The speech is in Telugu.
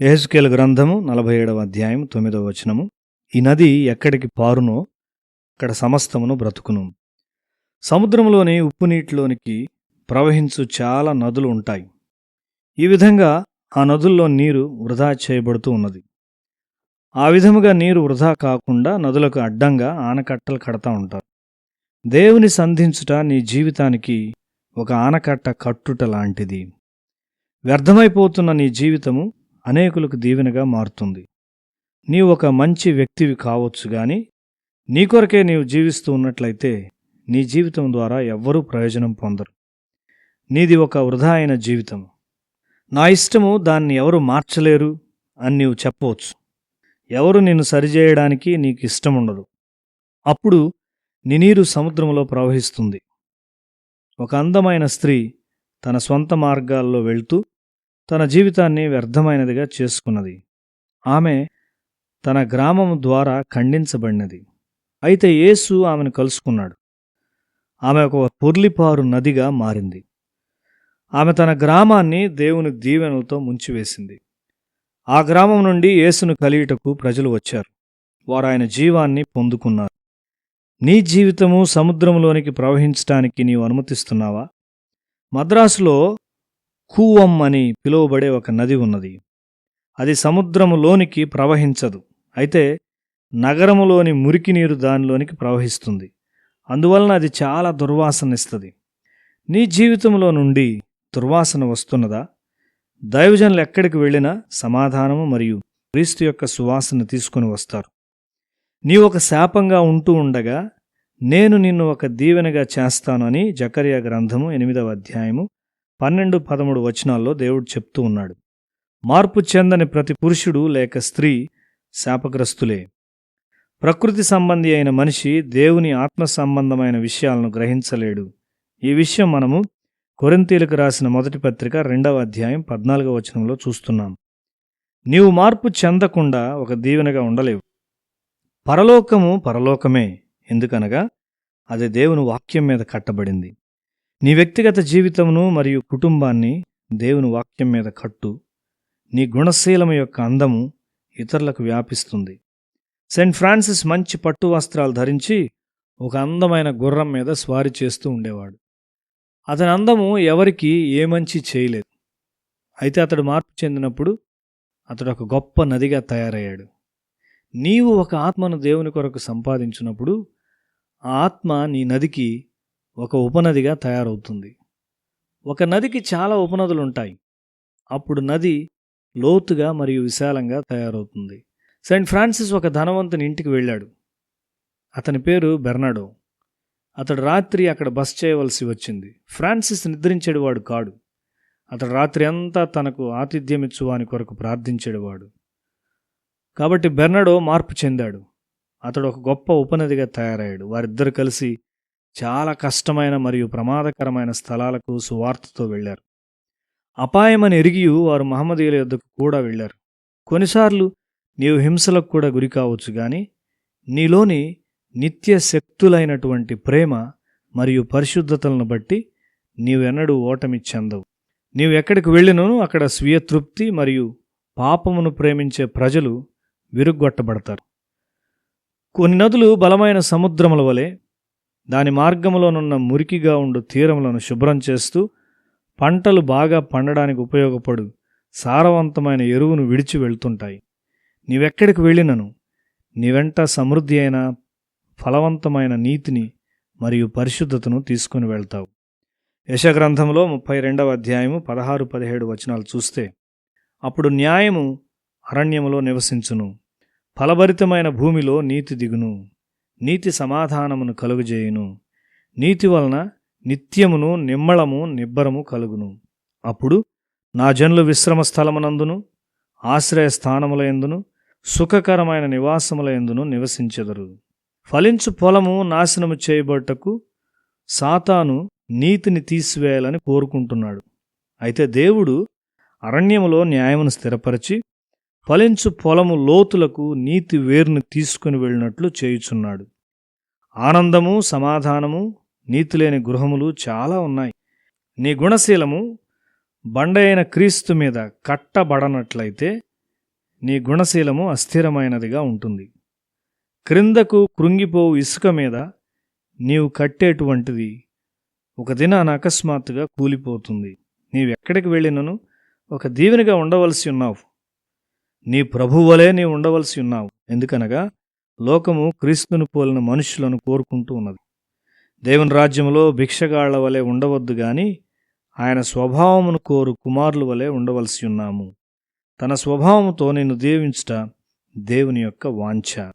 యెహెజ్కేలు గ్రంథము నలభై ఏడవ అధ్యాయం తొమ్మిదవ వచనము. ఈ నది ఎక్కడికి పారునో అక్కడ సమస్తమును బ్రతుకును. సముద్రంలోని ఉప్పు నీటిలోనికి ప్రవహించు చాలా నదులు ఉంటాయి. ఈ విధంగా ఆ నదుల్లో నీరు వృధా చేయబడుతూ ఉన్నది. ఆ విధముగా నీరు వృధా కాకుండా నదులకు అడ్డంగా ఆనకట్టలు కడతా ఉంటారు. దేవుని సంధించుట నీ జీవితానికి ఒక ఆనకట్ట కట్టుట లాంటిది. వ్యర్థమైపోతున్న నీ జీవితము అనేకులకు దీవెనగా మారుతుంది. నీవు ఒక మంచి వ్యక్తివి కావచ్చు గాని నీ కొరకే నీవు జీవిస్తూ ఉన్నట్లయితే నీ జీవితం ద్వారా ఎవ్వరూ ప్రయోజనం పొందరు. నీది ఒక వృధా అయిన జీవితం నా ఇష్టము దాన్ని ఎవరు మార్చలేరు అని నీవు చెప్పవచ్చు. ఎవరు నిన్ను సరిచేయడానికి నీకు ఇష్టం ఉండదు అప్పుడు నీ నీరు సముద్రంలో ప్రవహిస్తుంది. ఒక అందమైన స్త్రీ తన స్వంత మార్గాల్లో వెళ్తూ తన జీవితాన్ని వ్యర్థమైనదిగా చేసుకున్నది. ఆమె తన గ్రామం ద్వారా ఖండించబడినది. అయితే యేసు ఆమెను కలుసుకున్నాడు. ఆమె ఒక పొర్లిపారు నదిగా మారింది. ఆమె తన గ్రామాన్ని దేవుని దీవెనలతో ముంచివేసింది. ఆ గ్రామం నుండి యేసును కలియుటకు ప్రజలు వచ్చారు. వారు ఆయన జీవాన్ని పొందుకున్నారు. నీ జీవితము సముద్రంలోనికి ప్రవహించటానికి నీవు అనుమతిస్తున్నావా? మద్రాసులో కూవం అని పిలువబడే ఒక నది ఉన్నది. అది సముద్రములోనికి ప్రవహించదు. అయితే నగరములోని మురికి నీరు దానిలోనికి ప్రవహిస్తుంది. అందువలన అది చాలా దుర్వాసనిస్తుంది. నీ జీవితంలో నుండి దుర్వాసన వస్తున్నదా? దైవజనులు ఎక్కడికి వెళ్ళినా సమాధానము మరియు క్రీస్తు యొక్క సువాసన తీసుకుని వస్తారు. నీ ఒక శాపంగా ఉంటూ ఉండగా నేను నిన్ను ఒక దీవెనగా చేస్తాను అని జకర్యా గ్రంథము ఎనిమిదవ అధ్యాయము పన్నెండు పదమూడు వచనాల్లో దేవుడు చెప్తూ ఉన్నాడు. మార్పు చెందని ప్రతి పురుషుడు లేక స్త్రీ శాపగ్రస్తులే. ప్రకృతి సంబంధి అయిన మనిషి దేవుని ఆత్మ సంబంధమైన విషయాలను గ్రహించలేడు. ఈ విషయం మనము కొరింతీలకు రాసిన మొదటి పత్రిక రెండవ అధ్యాయం పద్నాలుగవ వచనంలో చూస్తున్నాం. నీవు మార్పు చెందకుండా ఒక దీవెనగా ఉండలేవు. పరలోకము పరలోకమే ఎందుకనగా అది దేవుని వాక్యం మీద కట్టబడింది. నీ వ్యక్తిగత జీవితమును మరియు కుటుంబాన్ని దేవుని వాక్యం మీద కట్టు. నీ గుణశీలము యొక్క అందము ఇతరులకు వ్యాపిస్తుంది. సెయింట్ ఫ్రాన్సిస్ మంచి పట్టు వస్త్రాలు ధరించి ఒక అందమైన గుర్రం మీద స్వారీ చేస్తూ ఉండేవాడు. అతని అందము ఎవరికి ఏ మంచి చేయలేదు. అయితే అతడు మార్పు చెందినప్పుడు అతడు ఒక గొప్ప నదిగా తయారయ్యాడు. నీవు ఒక ఆత్మను దేవుని కొరకు సంపాదించినప్పుడు ఆ ఆత్మ నీ నదికి ఒక ఉపనదిగా తయారవుతుంది. ఒక నదికి చాలా ఉపనదులు ఉంటాయి అప్పుడు నది లోతుగా మరియు విశాలంగా తయారవుతుంది. సెయింట్ ఫ్రాన్సిస్ ఒక ధనవంతుని ఇంటికి వెళ్ళాడు. అతని పేరు బెర్నాడో. అతడు రాత్రి అక్కడ బస్ చేయవలసి వచ్చింది. ఫ్రాన్సిస్ నిద్రించేవాడు కాడు. అతడు రాత్రి అంతా తనకు ఆతిథ్యం ఇచ్చువాని కొరకు ప్రార్థించేవాడు కాబట్టి బెర్నాడో మార్పు చెందాడు. అతడు ఒక గొప్ప ఉపనదిగా తయారయ్యాడు. వారిద్దరు కలిసి చాలా కష్టమైన మరియు ప్రమాదకరమైన స్థలాలకు సువార్తతో వెళ్ళారు. అపాయమని ఎరిగియు వారు మహమ్మదీయుల యొద్దకు కూడా వెళ్ళారు. కొన్నిసార్లు నీవు హింసలకు కూడా గురి కావచ్చు కానీ నీలోని నిత్య శక్తులైనటువంటి ప్రేమ మరియు పరిశుద్ధతలను బట్టి నీవెన్నడూ ఓటమి చెందవు. నీవు ఎక్కడికి వెళ్ళినను అక్కడ స్వీయ తృప్తి మరియు పాపమును ప్రేమించే ప్రజలు విరుగ్గొట్టబడతారు. కొన్ని నదులు బలమైన సముద్రముల వలె దాని మార్గములోనున్న మురికిగా ఉండు తీరములను శుభ్రం చేస్తూ పంటలు బాగా పండడానికి ఉపయోగపడు సారవంతమైన ఎరువును విడిచి వెళ్తుంటాయి. నీవెక్కడికి వెళ్ళినను? నీ వెంట సమృద్ధి అయిన ఫలవంతమైన నీతిని మరియు పరిశుద్ధతను తీసుకుని వెళ్తావు. యశగ్రంథంలో ముప్పై రెండవ అధ్యాయము పదహారు పదిహేడు వచనాలు చూస్తే అప్పుడు న్యాయము అరణ్యములో నివసించును. ఫలభరితమైన భూమిలో నీతి దిగును. నీతి సమాధానమును కలుగజేయును. నీతి వలన నిత్యమును నిమ్మళము నిబ్బరము కలుగును. అప్పుడు నా జనులు విశ్రమ స్థలమునందును ఆశ్రయ స్థానములయందును సుఖకరమైన నివాసముల ఎందును నివసించెదరు. ఫలించు పొలము నాశనము చేయబట్టకు సాతాను నీతిని తీసివేయాలని కోరుకుంటున్నాడు. అయితే దేవుడు అరణ్యములో న్యాయమును స్థిరపరిచి ఫలించు పొలము లోతులకు నీతి వేరును తీసుకుని వెళ్ళినట్లు చేయుచున్నాడు. ఆనందము సమాధానము నీతిలేని గృహములు చాలా ఉన్నాయి. నీ గుణశీలము బండైన క్రీస్తు మీద కట్టబడనట్లయితే నీ గుణశీలము అస్థిరమైనదిగా ఉంటుంది. క్రిందకు కృంగిపోవు ఇసుక మీద నీవు కట్టేటువంటిది ఒక దినాన అకస్మాత్తుగా కూలిపోతుంది. నీవెక్కడికి వెళ్ళినను? ఒక దీవెనగా ఉండవలసి ఉన్నావు. నీ ప్రభువలే నీ ఉండవలసి ఉన్నావు. ఎందుకనగా లోకము క్రీస్తును పోలిన మనుషులను కోరుకుంటూ ఉన్నది. దేవుని రాజ్యంలో భిక్షగాళ్ళ వలె ఉండవద్దు గాని ఆయన స్వభావమును కోరు కుమారుల వలె ఉండవలసి ఉన్నాము. తన స్వభావముతో నిన్ను దీవించుట దేవుని యొక్క వాంఛ.